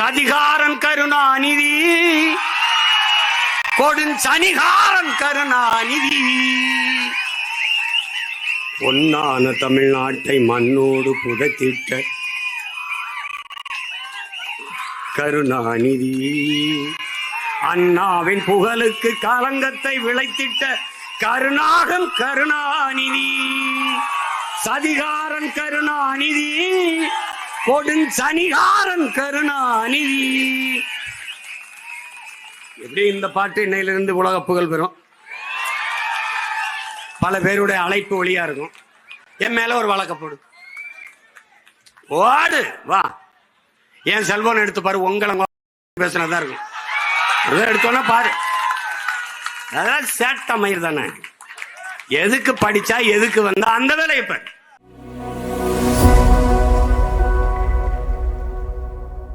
சதிகாரன் கருணாநிதி. கொடுஞ்சனிகாரன் கருணாநிதி. பொன்னான தமிழ்நாட்டை மண்ணோடு புதைத்திட்ட கருணாநிதி. அண்ணாவின் புகழுக்கு களங்கத்தை விளைத்திட்ட கருணாகன் கருணாநிதி. சதிகாரன் கருணாநிதி. கொடுஞ்சனிகாரன் கருணாநிதி. எப்படி இந்த பாட்டு இன்னையிலிருந்து உலக புகழ் பெறும்? பல பேருடைய அழைப்பு ஒளியா இருக்கும். என் மேல ஒரு வழக்கப்படு ஓடு வா. என் செல்போன் எடுத்து பாரு உங்களை பேசுனதா இருக்கும். எடுத்தோன்னா பாரு. அதெல்லாம் சேட்ட மயிர் தானே. எதுக்கு படிச்சா எதுக்கு வந்தா அந்த வேலையை இப்ப